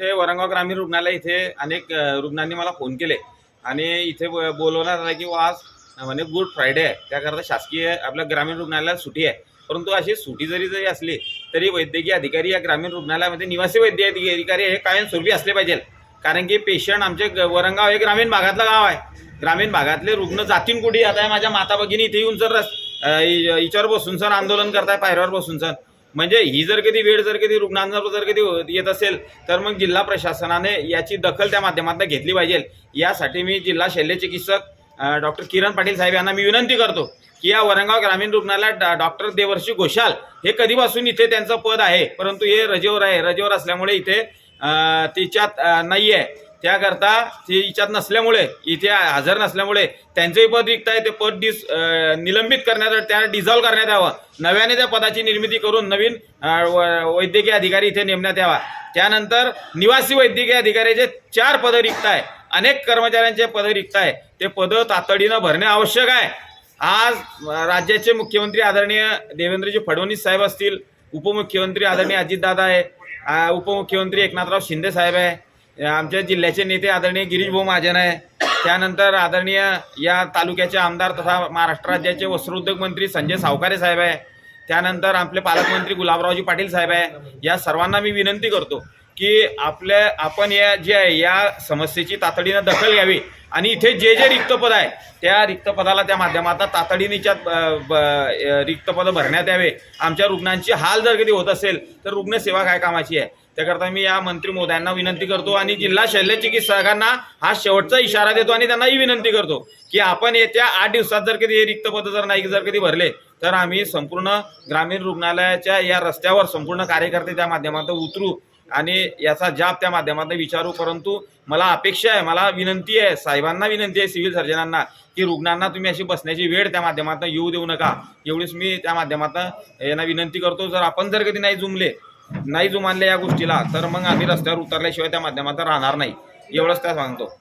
इथे वरंगाव ग्रामीण रुग्णालय इथे अनेक रुग्णांनी मला फोन केले. आणि इथे ब- बोलवण्यात आलं की आज म्हणजे गुड फ्रायडे आहे. त्याकरता शासकीय आपल्या ग्रामीण रुग्णालयात सुटी आहे. परंतु अशी सुटी जरी जरी असली तरी वैद्यकीय अधिकारी या ग्रामीण रुग्णालयामध्ये निवासी वैद्यकीय अधिकारी हे कायमस्वरूपी असले पाहिजे कारण की पेशंट आमचे वरंगाव हे ग्रामीण भागातलं गाव आहे. ग्रामीण भागातले रुग्ण जातीन कुठे? आता आहे माझ्या माता भगिनी इथे येऊन सर रस- हिच्यावर बसून सर आंदोलन करताय पायऱ्यावर बसून सर. म्हणजे ही जर कधी वेळ जर कधी रुग्णांवर जर कधी येत असेल तर मग जिल्हा प्रशासनाने याची दखल त्या माध्यमातून घेतली पाहिजे. यासाठी मी जिल्हा शल्यचिकित्सक डॉक्टर किरण पाटील साहेब यांना मी विनंती करतो की या वरंगाव ग्रामीण रुग्णालयात डॉक्टर देवर्षी घोषाल हे कधीपासून इथे त्यांचं पद आहे परंतु हे रजेवर आहे. रजेवर असल्यामुळे इथे तिच्यात नाही आहे त्याकरता ते हिच्यात नसल्यामुळे इथे हजर नसल्यामुळे त्यांचंही पद रिक्त आहे. ते पद डिस निलंबित करण्यात त्यांना डिझॉल्व करण्यात यावं. नव्याने त्या पदाची निर्मिती करून नवीन व- वैद्यकीय अधिकारी इथे नेमण्यात यावा. त्यानंतर निवासी वैद्यकीय अधिकाऱ्याचे चार पदं रिक्त आहे अनेक कर्मचाऱ्यांचे पदं रिक्त आहे ते पदं तातडीनं भरणे आवश्यक आहे. आज राज्याचे मुख्यमंत्री आदरणीय देवेंद्रजी फडणवीस साहेब असतील उपमुख्यमंत्री आदरणीय अजितदादा आहे उपमुख्यमंत्री एकनाथराव शिंदे साहेब आहे आमच्या जिल्ह्याचे नेते आदरणीय गिरीश भाऊ महाजन आहे. त्यानंतर आदरणीय या तालुक्याचे आमदार तथा महाराष्ट्र राज्याचे वस्त्रोद्योग मंत्री संजय सावकारे साहेब आहे. त्यानंतर आपले पालकमंत्री गुलाबरावजी पाटील साहेब आहे. या सर्वांना मी विनंती करतो की आपल्या आपण या जे आहे या समस्येची तातडीनं दखल घ्यावी. आणि इथे जे जे रिक्त पद आहे त्या रिक्त पदाला त्या माध्यमातून तातडीनेच्या रिक्त पदं भरण्यात यावे. आमच्या रुग्णांची हाल जर कधी होत असेल तर रुग्णसेवा काय कामाची आहे? त्याकरता मी या मंत्री मोदयांना विनंती करतो आणि जिल्हा शल्य चिकित्सकांना हा शेवटचा इशारा देतो आणि त्यांनाही विनंती करतो की आपण येत्या आठ दिवसात जर कधी हे रिक्त पद जर नाही जर कधी भरले तर आम्ही संपूर्ण ग्रामीण रुग्णालयाच्या या रस्त्यावर संपूर्ण कार्यकर्ते त्या माध्यमातून उतरू आणि याचा जाब त्या माध्यमातून विचारू. परंतु मला अपेक्षा आहे मला विनंती आहे साहेबांना विनंती आहे सिव्हिल सर्जनांना की रुग्णांना तुम्ही अशी बसण्याची वेळ त्या माध्यमातून येऊ देऊ नका. एवढीच मी त्या माध्यमातून यांना विनंती करतो. जर आपण जर कधी नाही जुमले नाही जुमानल्या या गोष्टीला तर मग आम्ही रस्त्यावर उतरल्याशिवाय त्या माध्यमात राहणार नाही. एवढंच त्या सांगतो.